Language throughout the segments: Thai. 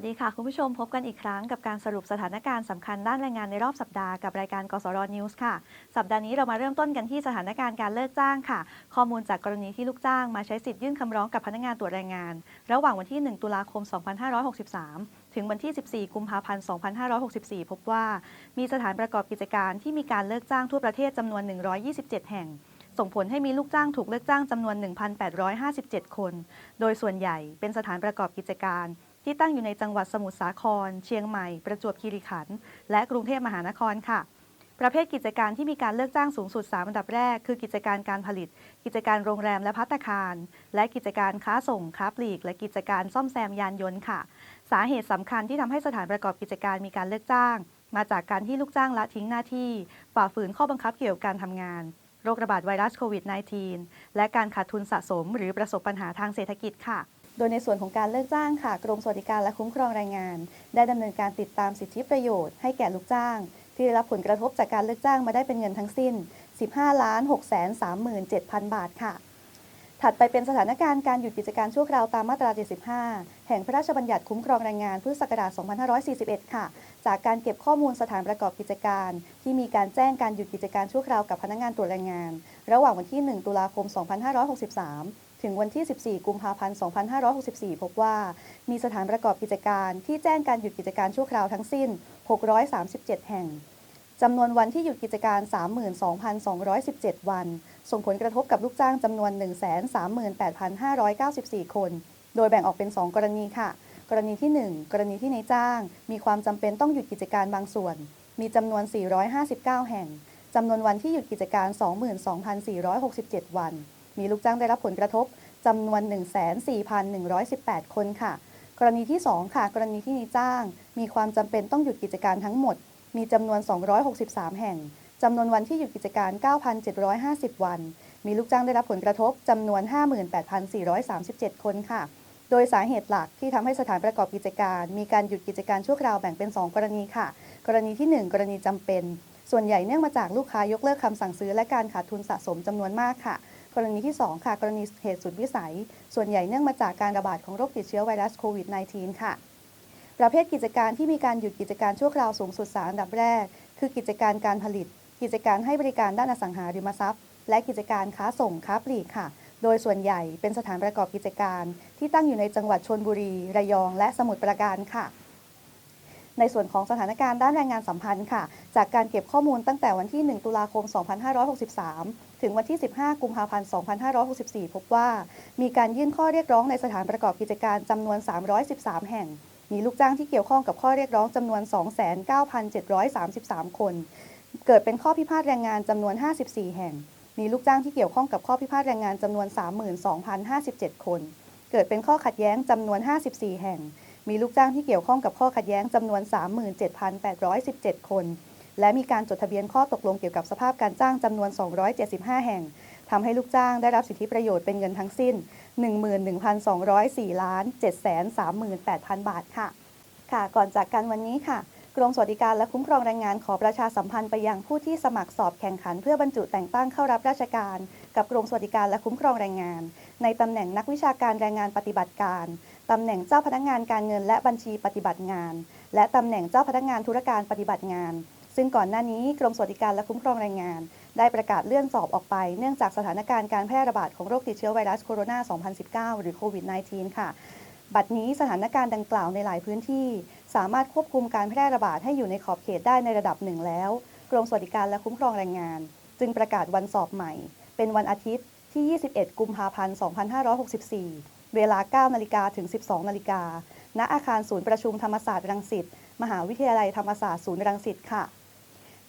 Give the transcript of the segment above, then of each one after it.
สดีค่ะ คุณผู้ชมพบกันอีกครั้งกับการสรุปสถานการณ์สำคัญด้านแรงงานในรอบสัปดาห์กับรายการกสรนิวส์ค่ะ สัปดาห์นี้เรามาเริ่มต้นกันที่สถานการณ์การเลิกจ้างค่ะ ข้อมูลจากกรณีที่ลูกจ้างมาใช้สิทธิ์ยื่นคำร้องกับพนักงานตรวจแรงงาน ระหว่างวันที่ 1 ตุลาคม 2563 ถึงวันที่ 14 กุมภาพันธ์ 2564 พบว่า มีสถานประกอบกิจการที่มีการเลิกจ้างทั่วประเทศจำนวน 127 แห่งส่งผลให้มีลูกจ้างถูกเลิกจ้างจำนวน 1,857 คน โดยส่วนใหญ่เป็นสถานประกอบกิจการ ที่ตั้งอยู่ในจังหวัดสมุทรสาคร เชียงใหม่ ประจวบคีรีขันธ์และกรุงเทพมหานครค่ะ ประเภทกิจการที่มีการเลิกจ้างสูงสุด 3 อันดับแรก คือกิจการการผลิต กิจการโรงแรมและพัตตาคาร และกิจการค้าส่งค้าปลีก และกิจการซ่อมแซมยานยนต์ค่ะ สาเหตุสำคัญที่ทำให้สถานประกอบกิจการมีการเลิกจ้าง มาจากการที่ลูกจ้างละทิ้งหน้าที่ฝ่าฝืนข้อบังคับเกี่ยวกับการทำงานโรคระบาดไวรัสโควิด -19 และการขาดทุนสะสมหรือประสบปัญหาทางเศรษฐกิจค่ะ ดยในส่วนของการเลิกจ้างค่ะ กรมสวัสดิการและคุ้มครองแรงงาน ได้ดำเนินการติดตามสิทธิประโยชน์ให้แก่ลูกจ้าง ที่ได้รับผลกระทบจากการเลิกจ้างมาได้เป็นเงินทั้งสิ้น 15ล้าน6 3 7 0 0 0 บาทค่ะ ถัดไปเป็นสถานการณ์การหยุดกิจการชั่วคราวตามมาตรา 75 แห่งพระราชบัญญัติคุ้มครองแรงงานพุทธศักราช 2541 ค่ะ จากการเก็บข้อมูลสถานประกอบกิจการ ที่มีการแจ้งการหยุดกิจการชั่วคราวกับพนักงานตรวจแรงงาน ระหว่างวันที่ 1 ตุลาคม 2563 ถึงวันที่ 14 กุมภาพันธ์ 2564 พบว่า มีสถานประกอบกิจการที่แจ้งการหยุดกิจการชั่วคราวทั้งสิ้น 637 แห่งจำนวนวันที่หยุดกิจการ 32,217 วัน ส่งผลกระทบกับลูกจ้างจำนวน 138,594 คน โดยแบ่งออกเป็น 2 กรณีค่ะ กรณีที่ 1 กรณีที่ในายจ้าง มีความจำเป็นต้องหยุดกิจการบางส่วน มีจำนวน 459 แห่งจำนวนวันที่หยุดกิจการ 22,467 วัน มีลูกจ้างได้รับผลกระทบจำนวน 14,118 คนค่ะ กรณีที่ 2 ค่ะ กรณีที่นายจ้าง มีความจำเป็นต้องหยุดกิจการทั้งหมด มีจำนวน 263 แห่งจำนวนวันที่หยุดกิจการ 9,750 วัน มีลูกจ้างได้รับผลกระทบจำนวน 58,437 คนค่ะ โดยสาเหตุหลักที่ทำให้สถานประกอบกิจการ มีการหยุดกิจการชั่วคราวแบ่งเป็น 2 กรณีค่ะ กรณีที่ 1 กรณีจำเป็น ส่วนใหญ่เนื่องมาจากลูกค้ายกเลิกคำสั่งซื้อและการขาดทุนสะสมจำนวนมากค่ะ กรณีที่ 2 ค่ะ กรณีเหตุสุดวิสัย ส่วนใหญ่เนื่องมาจากการระบาดของโรคติดเชื้อไวรัสโควิด -19 ค่ะ ประเภทกิจการที่มีการหยุดกิจการชั่วคราวสูงสุด3อันดับแรก คือกิจการการผลิต กิจการให้บริการด้านอสังหาริมทรัพย์ และกิจการค้าส่งค้าปลีกค่ะ โดยส่วนใหญ่เป็นสถานประกอบกิจการ ที่ตั้งอยู่ในจังหวัดชนบุรี ระยอง และสมุทรปราการค่ะ ในส่วนของสถานการณ์ด้านแรงงานสัมพันธ์ค่ะ จากการเก็บข้อมูลตั้งแต่วันที่ 1 ตุลาคม 2563 ถึงวันที่ 15 กุมภาพันธ์ 2564 พบว่า มีการยื่นข้อเรียกร้องในสถานประกอบกิจการจำนวน 313 แห่ง มีลูกจ้างที่เกี่ยวข้องกับข้อเรียกร้องจำนวน 29,733 คน เกิดเป็นข้อพิพาทแรงงานจำนวน 54 แห่ง มีลูกจ้างที่เกี่ยวข้องกับข้อพิพาทแรงงานจำนวน 32,057 คน เกิดเป็นข้อขัดแย้งจำนวน 54 แห่ง มีลูกจ้างที่เกี่ยวข้องกับข้อขัดแย้งจำนวน 37,817 คน และมีการจดทะเบียนข้อตกลงเกี่ยวกับสภาพการจ้างจำนวน 275 แห่งทำให้ลูกจ้างได้รับสิทธิประโยชน์เป็นเงินทั้งสิ้น 11,204ล้าน738,000 บาทค่ะ ค่ะ ก่อนจากกันวันนี้ค่ะ กรมสวัสดิการและคุ้มครองแรงงานขอประชาสัมพันธ์ไปยังผู้ที่สมัครสอบแข่งขันเพื่อบรรจุแต่งตั้งเข้ารับราชการ กับกรมสวัสดิการและคุ้มครองแรงงาน ในตำแหน่งนักวิชาการแรงงานปฏิบัติการตำแหน่งเจ้าพนักงานการเงินและบัญชีปฏิบัติงาน และตำแหน่งเจ้าพนักงานธุรการปฏิบัติงาน ซึ่งก่อนหน้านี้กรมสวัสดิการและคุ้มครองแรงงาน ได้ประกาศเลื่อนสอบออกไป เนื่องจากสถานการณ์การแพร่ระบาดของโรคติดเชื้อไวรัสโคโรนา 2019 หรือโควิด -19 ค่ะบัดนี้สถานการณ์ดังกล่าวในหลายพื้นที่ สามารถควบคุมการแพร่ระบาดให้อยู่ในขอบเขตได้ในระดับหนึ่งแล้ว กรมสวัสดิการและคุ้มครองแรงงาน จึงประกาศวันสอบใหม่ เป็นวันอาทิตย์ที่ 21 กุมภาพันธ์ 2564 เวลา 9 นาฬิกาถึง 12 นาฬิกา ณ อาคารศูนย์ประชุมธรรมศาสตร์รังสิต มหาวิทยาลัยธรรมศาสตร์ศูนย์รังสิตค่ะ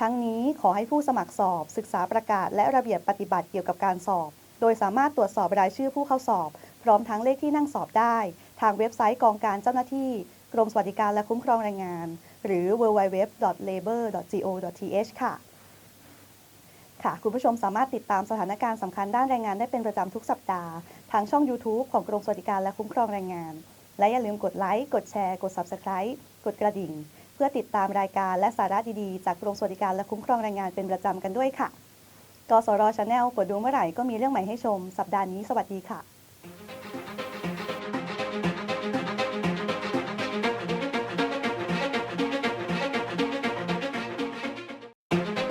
ทั้งนี้ขอให้ผู้สมัครสอบ ศึกษาประกาศและระเบียบปฏิบัติเกี่ยวกับการสอบ โดยสามารถตรวจสอบรายชื่อผู้เข้าสอบ พร้อมทั้งเลขที่นั่งสอบได้ ทางเว็บไซต์กองการเจ้าหน้าที่ กรมสวัสดิการและคุ้มครองแรงงาน หรือ www.labor.go.th ค่ะ ค่ะ คุณผู้ชมสามารถติดตามสถานการณ์สำคัญด้านแรงงานได้เป็นประจำทุกสัปดาห์ ทางช่อง YouTube ของกรมสวัสดิการและคุ้มครองแรงงาน และอย่าลืมกดไลค์ กดแชร์ กด Subscribe กดกระดิ่ง เพื่อติดตามรายการและสาระดีๆ จากกรมสวัสดิการและคุ้มครองแรงงานเป็นประจำกันด้วยค่ะกสรชาแนลกดดูเมื่อไหร่ก็มีเรื่องใหม่ให้ชม สัปดาห์นี้สวัสดีค่ะ